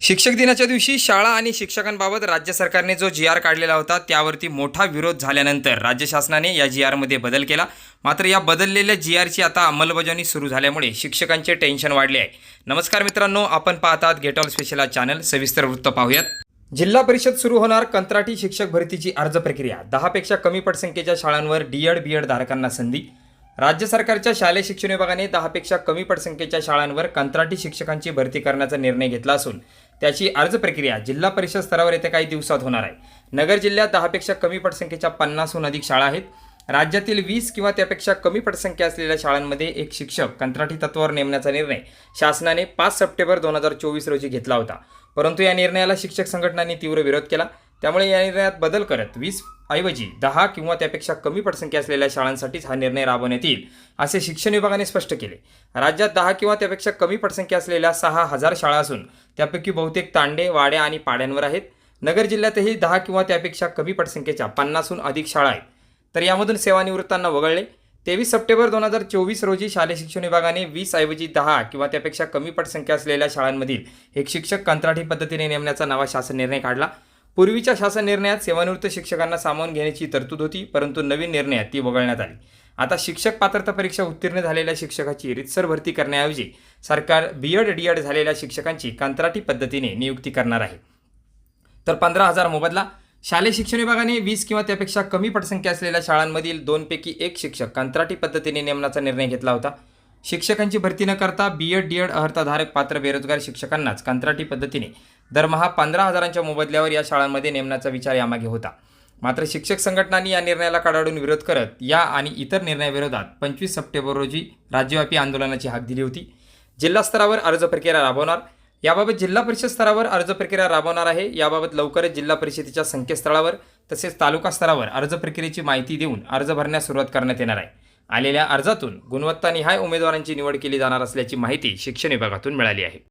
शिक्षक दिनाच्या दिवशी शाळा आणि शिक्षकांबाबत राज्य सरकारने जो जी आर काढलेला होता त्यावरती मोठा विरोध झाल्यानंतर राज्य शासनाने या जी आरमध्ये बदल केला. मात्र या बदललेल्या जी आरची आता अंमलबजावणी सुरू झाल्यामुळे शिक्षकांचे टेन्शन वाढले आहे. नमस्कार मित्रांनो आपण पाहतात गेट ऑल स्पेशल चॅनल सविस्तर वृत्त पाहूयात. जिल्हा परिषद सुरू होणार कंत्राटी शिक्षक भरतीची अर्ज प्रक्रिया. दहापेक्षा कमी पटसंख्येच्या शाळांवर डीएड बीएड धारकांना संधी. राज्य सरकारच्या शालेय शिक्षण विभागाने दहापेक्षा कमी पटसंख्येच्या शाळांवर कंत्राटी शिक्षकांची भरती करण्याचा निर्णय घेतला असून त्याची अर्ज प्रक्रिया जिल्हा परिषद स्तरावर येत्या काही दिवसात होणार आहे. नगर जिल्ह्यात दहापेक्षा कमी पटसंख्येच्या पन्नासहून अधिक शाळा आहेत. राज्यातील वीस किंवा त्यापेक्षा कमी पटसंख्या असलेल्या शाळांमध्ये एक शिक्षक कंत्राटी तत्वावर नेमण्याचा निर्णय शासनाने पाच सप्टेंबर दोन हजार चोवीस रोजी घेतला होता. परंतु या निर्णयाला शिक्षक संघटनांनी तीव्र विरोध केला. त्यामुळे या निर्णयात बदल करत वीस ऐवजी दहा किंवा त्यापेक्षा कमी पटसंख्या असलेल्या शाळांसाठीच हा निर्णय राबवण्यात येईल असे शिक्षण विभागाने स्पष्ट केले. राज्यात दहा किंवा त्यापेक्षा कमी पटसंख्या असलेल्या सहा हजार शाळा असून त्यापैकी बहुतेक तांडे वाड्या आणि पाड्यांवर आहेत. नगर जिल्ह्यातही दहा किंवा त्यापेक्षा कमी पटसंख्येच्या पन्नासहून अधिक शाळा आहेत. तर यामधून सेवानिवृत्तांना वगळले. तेवीस सप्टेंबर दोन हजार चोवीस रोजी शालेय शिक्षण विभागाने वीस ऐवजी दहा किंवा त्यापेक्षा कमी पटसंख्या असलेल्या शाळांमधील एक शिक्षक कंत्राटी पद्धतीने नेमण्याचा नवा शासन निर्णय काढला. पूर्वीच्या शासन निर्णयात सेवानिवृत्त शिक्षकांना सामावून घेण्याची तरतूद होती परंतु नवीन निर्णयात ती वगळण्यात आली. आता शिक्षक पात्रता परीक्षा उत्तीर्ण झालेल्या शिक्षकाची रितसर भरती करण्याऐवजी सरकार बीएड डीएड झालेल्या शिक्षकांची कंत्राटी पद्धतीने नियुक्ती करणार आहे. तर पंधरा हजार मोबदला. शालेय शिक्षण विभागाने वीस किंवा त्यापेक्षा कमी पटसंख्या असलेल्या शाळांमधील दोनपैकी एक शिक्षक कंत्राटी पद्धतीने नेमण्याचा निर्णय घेतला होता. शिक्षकांची भरती न करता बीएड डीएड अर्हताधारक पात्र बेरोजगार शिक्षकांनाच कंत्राटी पद्धतीने दरमहा पंधरा हजारांच्या मोबदल्यावर या शाळांमध्ये नेमण्याचा विचार यामागे होता. मात्र शिक्षक संघटनांनी या निर्णयाला कडाडून विरोध करत या आणि इतर निर्णयाविरोधात पंचवीस सप्टेंबर रोजी राज्यव्यापी आंदोलनाची हाक दिली होती. जिल्हा स्तरावर अर्ज प्रक्रिया राबवणार याबाबत जिल्हा परिषद स्तरावर अर्ज प्रक्रिया राबवणार आहे याबाबत लवकरच जिल्हा परिषदेच्या संकेतस्थळावर तसेच तालुका स्तरावर अर्ज प्रक्रियेची माहिती देऊन अर्ज भरण्यास सुरुवात करण्यात येणार आहे. आलेल्या अर्जातून गुणवत्तानिहाय उमेदवारांची निवड केली जाणार असल्याची माहिती शिक्षण विभागातून मिळाली आहे.